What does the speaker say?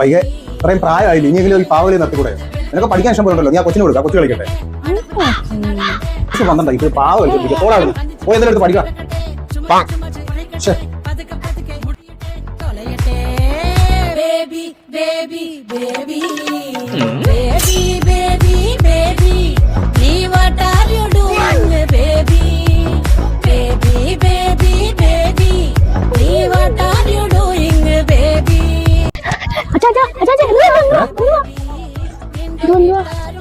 വൈകെ ഇത്രയും പ്രായമായില്ല? ഇനിയെങ്കിലും ഒരു പാവലി നിർത്തിക്കൂടെ? നിനക്ക് പഠിക്കാൻ ഇഷ്ടം പോലുണ്ടല്ലോ ഞാൻ ആ കൊച്ചിന് കൊടുക്കുക കൊച്ചു കളിക്കട്ടെ. വന്നിട്ടുണ്ടോ. ഇത് പാവ കളിക്കും പോടാവുന്നു പോയി എന്തെങ്കിലും എടുത്ത് പഠിക്കാം. Baby, baby. Baby, 三哥